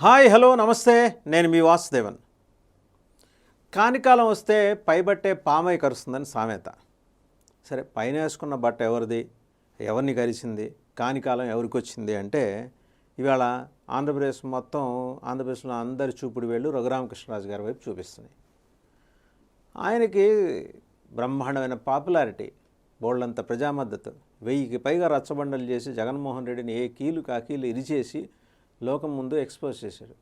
Hi hello నమస్తే. నేను మీ వాసుదేవన్. కానికాలం వస్తే పైబట్టే పామై కరుస్తుందని సామెత. సరే పైన వేసుకున్న బట్ట ఎవరిది? ఎవరిని కరిచింది కానికాలం ఎవరికి వచ్చింది అంటే ఇవాళ ఆంధ్రప్రదేశ్ మొత్తం ఆంధ్రప్రదేశ్లో అందరి చూపుడు వేళ్ళు రఘురామకృష్ణరాజు గారి వైపు చూపిస్తున్నాయి. ఆయనకి బ్రహ్మాండమైన పాపులారిటీ బోళ్ళంత ప్రజామద్దతు. వెయ్యికి పైగా రచ్చబండలు చేసి జగన్మోహన్ రెడ్డిని ఏ కీలు కాకీలు ఇరిచేసి లోకం ముందు ఎక్స్పోజ్ చేశాడు.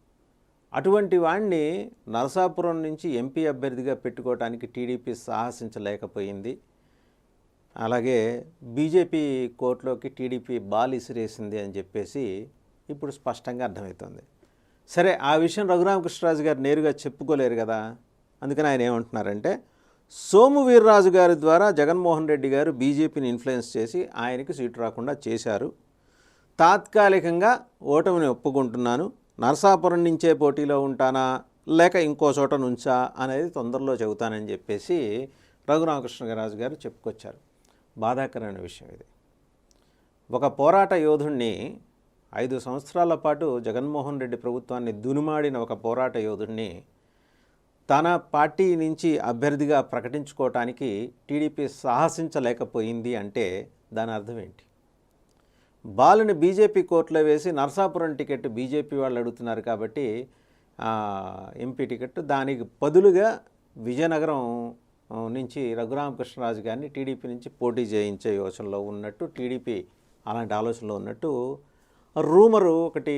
అటువంటి వాణ్ణి నరసాపురం నుంచి ఎంపీ అభ్యర్థిగా పెట్టుకోవటానికి టీడీపీ సాహసించలేకపోయింది. అలాగే బీజేపీ కోర్టులోకి టీడీపీ బాల్ ఇసిరేసింది అని చెప్పేసి ఇప్పుడు స్పష్టంగా అర్థమవుతుంది. సరే ఆ విషయం రఘురామకృష్ణరాజు గారు నేరుగా చెప్పుకోలేరు కదా. అందుకని ఆయన ఏమంటున్నారంటే సోము వీర్రాజు గారి ద్వారా జగన్మోహన్ రెడ్డి గారు బీజేపీని ఇన్ఫ్లుయెన్స్ చేసి ఆయనకి సీటు రాకుండా చేశారు. తాత్కాలికంగా ఓటమిని ఒప్పుకుంటున్నాను. నరసాపురం నుంచే పోటీలో ఉంటానా? లేక ఇంకో చోట నుంచా? అనేది తొందరలో చెబుతానని చెప్పేసి రఘురామకృష్ణరాజు గారు చెప్పుకొచ్చారు. బాధాకరమైన విషయం ఇది. ఒక పోరాట యోధుణ్ణి ఐదు సంవత్సరాల పాటు జగన్మోహన్ రెడ్డి ప్రభుత్వాన్ని దునుమాడిన ఒక పోరాట యోధుణ్ణి తన పార్టీ నుంచి అభ్యర్థిగా ప్రకటించుకోవటానికి టీడీపీ సాహసించలేకపోయింది అంటే దాని అర్థం ఏంటి? బాలుని బీజేపీ కోర్టులో వేసి నర్సాపురం టికెట్ బీజేపీ వాళ్ళు అడుగుతున్నారు కాబట్టి ఎంపీ టికెట్. దానికి బదులుగా విజయనగరం నుంచి రఘురామకృష్ణరాజు గారిని టీడీపీ నుంచి పోటీ చేయించే యోచనలో ఉన్నట్టు టీడీపీ అలాంటి ఆలోచనలో ఉన్నట్టు రూమరు ఒకటి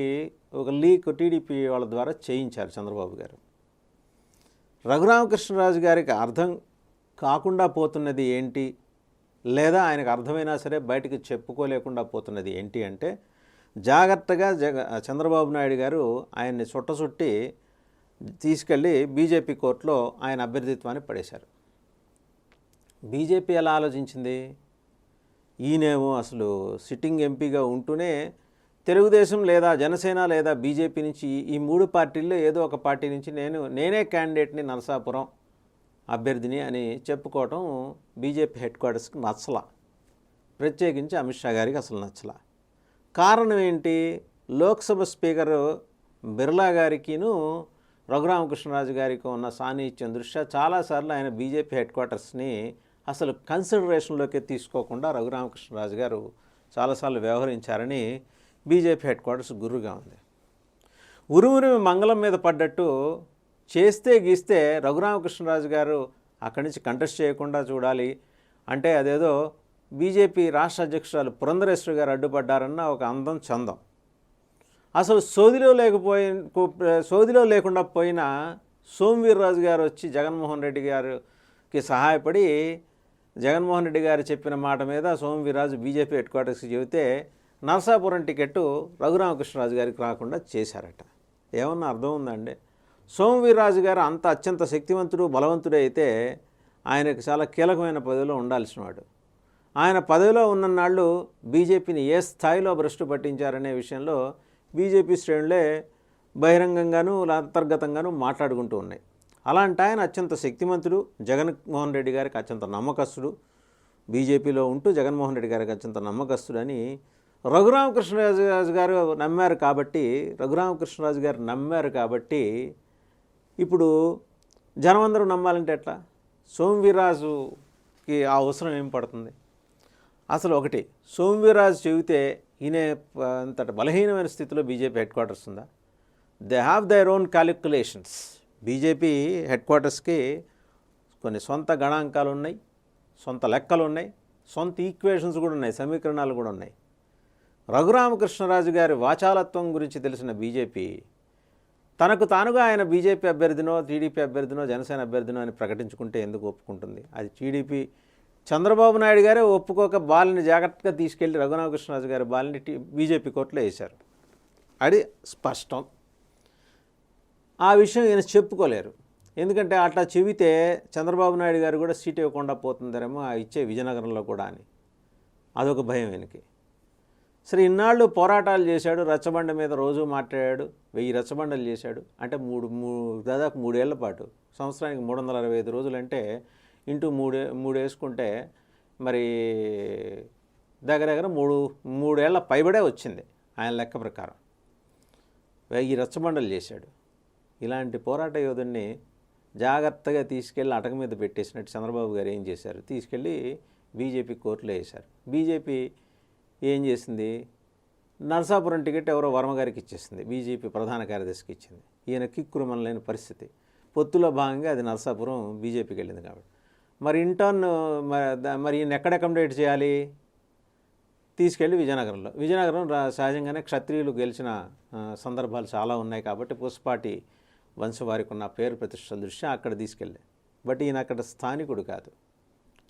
ఒక లీక్ టీడీపీ వాళ్ళ ద్వారా చేయించారు చంద్రబాబు గారు. రఘురామకృష్ణరాజు గారికి అర్థం కాకుండా పోతున్నది ఏంటి? లేదా ఆయనకు అర్థమైనా సరే బయటకు చెప్పుకోలేకుండా పోతున్నది ఏంటి అంటే జాగ్రత్తగా జగ చంద్రబాబు నాయుడు గారు ఆయన్ని చుట్టచుట్టి తీసుకెళ్ళి బీజేపీ కోర్టులో ఆయన అభ్యర్థిత్వాన్ని పడేశారు. బీజేపీ ఎలా ఆలోచించింది? ఈయనేమో అసలు సిట్టింగ్ ఎంపీగా ఉంటూనే తెలుగుదేశం లేదా జనసేన లేదా బీజేపీ నుంచి ఈ- ఈ మూడు పార్టీల్లో ఏదో ఒక పార్టీ నుంచి నేను నేనే క్యాండిడేట్ని నరసాపురం అభ్యర్థిని అని చెప్పుకోవటం బీజేపీ హెడ్ క్వార్టర్స్కి నచ్చల. ప్రత్యేకించి అమిత్ షా గారికి అసలు నచ్చలా. కారణం ఏంటి? లోక్సభ స్పీకరు బిర్లా గారికిను రఘురామకృష్ణరాజు గారికి ఉన్న సాన్నిహిత్యం దృష్ట్యా చాలాసార్లు ఆయన బీజేపీ హెడ్ క్వార్టర్స్ని అసలు కన్సిడరేషన్లోకి తీసుకోకుండా రఘురామకృష్ణరాజు గారు చాలాసార్లు వ్యవహరించారని బీజేపీ హెడ్ క్వార్టర్స్ గుర్రుగా ఉంది. ఉరుమురిమి మంగళం మీద పడ్డట్టు చేస్తే గీస్తే రఘురామకృష్ణరాజు గారు అక్కడి నుంచి కంటెస్ట్ చేయకుండా చూడాలి. అంటే అదేదో బీజేపీ రాష్ట్ర అధ్యక్షురాలు పురంధరేశ్వరి గారు అడ్డుపడ్డారన్న ఒక అందం చందం. అసలు సోదిలో లేకపోయి సోదిలో లేకుండా పోయిన సోమవీర్రాజు గారు వచ్చి జగన్మోహన్ రెడ్డి గారికి సహాయపడి జగన్మోహన్ రెడ్డి గారు చెప్పిన మాట మీద సోమవీర్రాజు బీజేపీ హెడ్ క్వార్టర్స్కి చెబితే నరసాపురం టికెట్టు రఘురామకృష్ణరాజు గారికి రాకుండా చేశారట. ఏమన్నా అర్థం ఉందండి సోమవీర్రాజు గారు అంత అత్యంత శక్తివంతుడు బలవంతుడు అయితే ఆయనకు చాలా కీలకమైన పదవిలో ఉండాల్సిన వాడు ఆయన పదవిలో ఉన్ననాళ్ళు బీజేపీని ఏ స్థాయిలో భ్రష్టు పట్టించారనే విషయంలో బీజేపీ శ్రేణులే బహిరంగంగాను అంతర్గతంగాను మాట్లాడుకుంటూ ఉన్నాయి. అలాంటి ఆయన అత్యంత శక్తిమంతుడు జగన్మోహన్ రెడ్డి గారికి అత్యంత నమ్మకస్తుడు బీజేపీలో ఉంటూ జగన్మోహన్ రెడ్డి గారికి అత్యంత నమ్మకస్తుడని రఘురామకృష్ణరాజు రాజు గారు నమ్మారు కాబట్టి రఘురామకృష్ణరాజు గారు నమ్మారు కాబట్టి ఇప్పుడు జనం అందరూ నమ్మాలంటే ఎట్లా? సోమవీరాజుకి ఆ అవసరం ఏం పడుతుంది? అసలు ఒకటి సోమవీరాజు చెబితే ఈయన అంతటి బలహీనమైన స్థితిలో బీజేపీ హెడ్ క్వార్టర్స్ ఉందా? They have their own calculations BJP head క్వార్టర్స్కి కొన్ని సొంత గణాంకాలు ఉన్నాయి సొంత లెక్కలు ఉన్నాయి సొంత ఈక్వేషన్స్ కూడా ఉన్నాయి సమీకరణాలు కూడా ఉన్నాయి. రఘురామకృష్ణరాజు గారి వాచాలత్వం గురించి తెలిసిన బీజేపీ తనకు తానుగా ఆయన బీజేపీ అభ్యర్థినో టీడీపీ అభ్యర్థినో జనసేన అభ్యర్థినో అని ప్రకటించుకుంటే ఎందుకు ఒప్పుకుంటుంది? అది టీడీపీ చంద్రబాబు నాయుడు గారే ఒప్పుకోక బాల్ని జాగ్రత్తగా తీసుకెళ్ళి రఘురామకృష్ణరాజు గారి బాల్ని టీ బీజేపీ కోర్టులో వేశారు. అది స్పష్టం. ఆ విషయం ఈయన చెప్పుకోలేరు. ఎందుకంటే అట్లా చెబితే చంద్రబాబు నాయుడు గారు కూడా సీట్ ఇవ్వకుండా పోతుందరేమో ఆ ఇచ్చే విజయనగరంలో కూడా అని. అదొక భయం ఈయనకి. సరే ఇన్నాళ్ళు పోరాటాలు చేశాడు రచ్చబండ మీద రోజు మాట్లాడాడు వెయ్యి రచ్చబండలు చేశాడు. అంటే మూడు దాదాపు మూడేళ్ళ పాటు సంవత్సరానికి మూడు వందల అరవై ఐదు రోజులు అంటే ఇంటూ మూడే మూడు వేసుకుంటే మరి దగ్గర దగ్గర మూడు మూడేళ్ళ పైబడే వచ్చింది ఆయన లెక్క ప్రకారం. వెయ్యి రచ్చబండలు చేశాడు. ఇలాంటి పోరాట యోధుడిని జాగ్రత్తగా తీసుకెళ్ళి అటక మీద పెట్టేసినట్టు చంద్రబాబు గారు ఏం చేశారు? తీసుకెళ్ళి బీజేపీ కోర్టులో వేశారు. బీజేపీ ఏం చేసింది? నరసాపురం టికెట్ ఎవరో వర్మ గారికి ఇచ్చేసింది. బీజేపీ ప్రధాన కార్యదర్శికి ఇచ్చింది. ఈయన కిక్కురుమన లేని పరిస్థితి. పొత్తులో భాగంగా అది నరసాపురం బీజేపీకి వెళ్ళింది కాబట్టి. మరి ఇంటర్న్ మరి మరి ఈయన ఎక్కడ అకామిడేట్ చేయాలి? తీసుకెళ్ళి విజయనగరంలో. విజయనగరం సహజంగానే క్షత్రియులు గెలిచిన సందర్భాలు చాలా ఉన్నాయి కాబట్టి పుష్పాటి వంశవారికి ఉన్న పేరు ప్రతిష్టల దృష్ట్యా అక్కడ తీసుకెళ్ళే. బట్ ఈయన అక్కడ స్థానికుడు కాదు.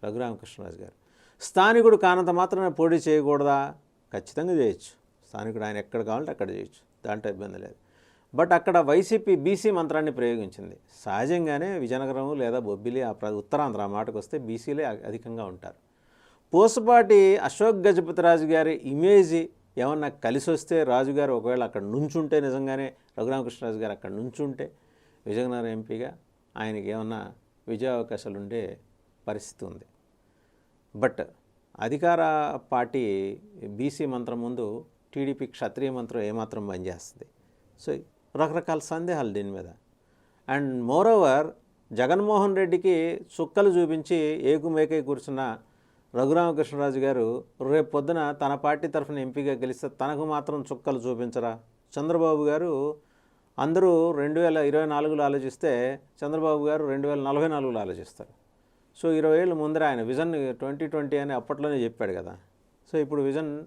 రఘురామకృష్ణరాజు గారు. స్థానికుడు కానంత మాత్రమే పోటీ చేయకూడదా? ఖచ్చితంగా చేయొచ్చు. స్థానికుడు ఆయన ఎక్కడ కావాలంటే అక్కడ చేయొచ్చు. దాంట్లో ఇబ్బంది లేదు. బట్ అక్కడ వైసీపీ బీసీ మంత్రాన్ని ప్రయోగించింది. సహజంగానే విజయనగరం లేదా బొబ్బిలి ఆ ప్ర ఉత్తరాంధ్ర మాటకు వస్తే బీసీలే అధికంగా ఉంటారు. పూసపాటి అశోక్ గజపతిరాజు గారి ఇమేజ్ ఏమన్నా కలిసి వస్తే రాజుగారు ఒకవేళ అక్కడ నుంచుంటే నిజంగానే రఘురామకృష్ణరాజు గారు అక్కడ నుంచుంటే విజయనగరం ఎంపీగా ఆయనకి ఏమన్నా విజయావకాశాలు ఉండే పరిస్థితి ఉంది. బట్ అధికార పార్టీ బీసీ మంత్రం ముందు టీడీపీ క్షత్రియ మంత్రం ఏమాత్రం పనిచేస్తుంది. సో రకరకాల సందేహాలు దీని మీద. అండ్ మోరోవర్ జగన్మోహన్ రెడ్డికి చుక్కలు చూపించి ఏకుమేకై కూర్చున్న రఘురామకృష్ణరాజు గారు రేపు పొద్దున తన పార్టీ తరఫున ఎంపీగా గెలిస్తే తనకు మాత్రం చుక్కలు చూపించరా? చంద్రబాబు గారు అందరూ రెండు వేల ఇరవై నాలుగులో ఆలోచిస్తే చంద్రబాబు గారు రెండు వేల నలభై నాలుగులో ఆలోచిస్తారు. సో ఇరవై ఏళ్ళు ముందర ఆయన విజన్ ట్వంటీ ట్వంటీ అని అప్పట్లోనే చెప్పాడు కదా. సో ఇప్పుడు విజన్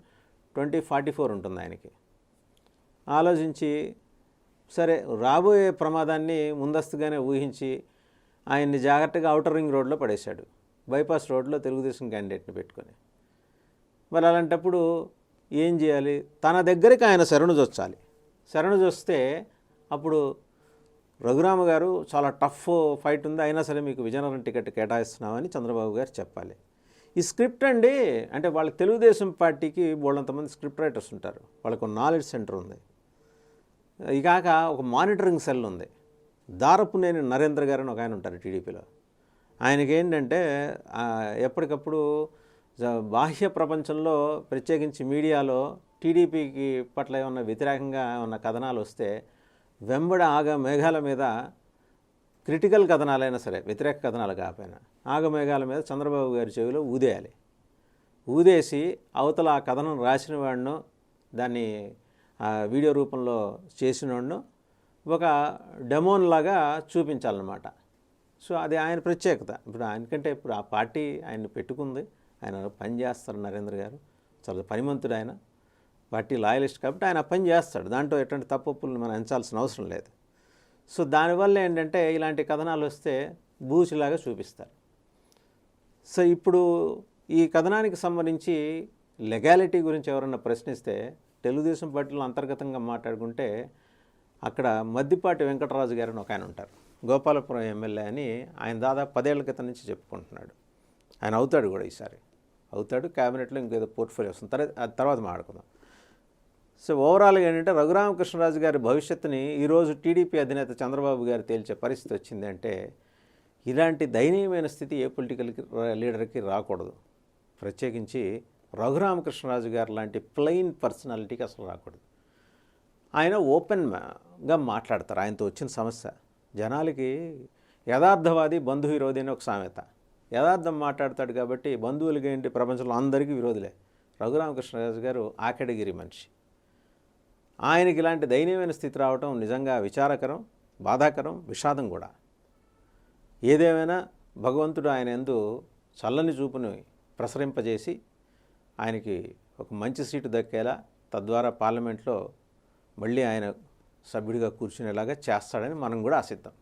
ట్వంటీ ఫార్టీ ఫోర్ ఉంటుంది ఆయనకి. ఆలోచించి సరే రాబోయే ప్రమాదాన్ని ముందస్తుగానే ఊహించి ఆయన్ని జాగ్రత్తగా అవుటర్ రింగ్ రోడ్లో పడేశాడు. బైపాస్ రోడ్లో తెలుగుదేశం క్యాండిడేట్ని పెట్టుకొని. మరి అలాంటప్పుడు ఏం చేయాలి? తన దగ్గరికి ఆయన శరణు చొచ్చాలి శరణు చొస్తే అప్పుడు రఘురామ గారు చాలా టఫ్ ఫైట్ ఉంది అయినా సరే మీకు విజయనగరం టికెట్ కేటాయిస్తున్నామని చంద్రబాబు గారు చెప్పాలి. ఈ స్క్రిప్ట్ అండి అంటే వాళ్ళ తెలుగుదేశం పార్టీకి బోళ్ళంతమంది స్క్రిప్ట్ రైటర్స్ ఉంటారు. వాళ్ళకు నాలెడ్జ్ సెంటర్ ఉంది. ఇకాక ఒక మానిటరింగ్ సెల్ ఉంది. దారపునేని నరేంద్ర గారు అని ఒక ఆయన ఉంటారు టీడీపీలో. ఆయనకి ఏంటంటే ఎప్పటికప్పుడు బాహ్య ప్రపంచంలో ప్రత్యేకించి మీడియాలో టీడీపీకి పట్ల ఏమన్నా వ్యతిరేకంగా ఏమన్నా కథనాలు వస్తే వెంబడి ఆగ మేఘాల మీద క్రిటికల్ కథనాలైనా సరే వ్యతిరేక కథనాలు కాకపోయినా ఆగమేఘాల మీద చంద్రబాబు గారి చెవిలో ఊదేయాలి. ఊదేసి అవతల ఆ కథనం రాసిన వాడినో దాన్ని ఆ వీడియో రూపంలో చేసిన ఒక డెమోన్ లాగా చూపించాలన్నమాట. సో అది ఆయన ప్రత్యేకత. ఇప్పుడు ఆయనకంటే ఇప్పుడు ఆ పార్టీ ఆయన్ని పెట్టుకుంది. ఆయన పని చేస్తారు నరేంద్ర గారు. చాలా పనిమంతుడు ఆయన. పార్టీ లాయలిస్ట్ కాబట్టి ఆయన పని చేస్తాడు. దాంట్లో ఎటువంటి తప్పులను మనం ఎంచాల్సిన అవసరం లేదు. సో దానివల్ల ఏంటంటే ఇలాంటి కథనాలు వస్తే బూచిలాగా చూపిస్తారు. సో ఇప్పుడు ఈ కథనానికి సంబంధించి లెగాలిటీ గురించి ఎవరన్నా ప్రశ్నిస్తే తెలుగుదేశం పార్టీలో అంతర్గతంగా మాట్లాడుకుంటే అక్కడ మద్దిపాటి వెంకటరాజు గారు అని ఒక ఆయన ఉంటారు. గోపాలపురం ఎమ్మెల్యే అని ఆయన దాదాపు పదేళ్ళ క్రితం నుంచి చెప్పుకుంటున్నాడు. ఆయన అవుతాడు కూడా ఈసారి. అవుతాడు క్యాబినెట్లో ఇంకేదో పోర్ట్ఫోలియో వస్తుంది. తర్వాత అది తర్వాత మాట్లాడుకుందాం. సో ఓవరాల్గా ఏంటంటే రఘురామకృష్ణరాజు గారి భవిష్యత్తుని ఈరోజు టీడీపీ అధినేత చంద్రబాబు గారు తేల్చే పరిస్థితి వచ్చిందంటే ఇలాంటి దయనీయమైన స్థితి ఏ పొలిటికల్ లీడర్కి రాకూడదు. ప్రత్యేకించి రఘురామకృష్ణరాజు గారు లాంటి ప్లెయిన్ పర్సనాలిటీకి అసలు రాకూడదు. ఆయన ఓపెన్గా మాట్లాడతారు. ఆయనతో వచ్చిన సమస్య. జనాలకి యథార్థవాది బంధు విరోధి అని ఒక సామెత. యథార్థం మాట్లాడతాడు కాబట్టి బంధువులకి ఏంటి ప్రపంచంలో అందరికీ విరోధులే. రఘురామకృష్ణరాజు గారు ఆకడగిరి మనిషి. ఆయనకి ఇలాంటి దయనీయమైన స్థితి రావటం నిజంగా విచారకరం బాధాకరం విషాదం కూడా. ఏదేమైనా భగవంతుడు ఆయన ఎందు చల్లని చూపుని ప్రసరింపజేసి ఆయనకి ఒక మంచి సీటు దక్కేలా తద్వారా పార్లమెంట్లో మళ్ళీ ఆయన సభ్యుడిగా కూర్చునేలాగా చేస్తాడని మనం కూడా ఆశిద్దాం.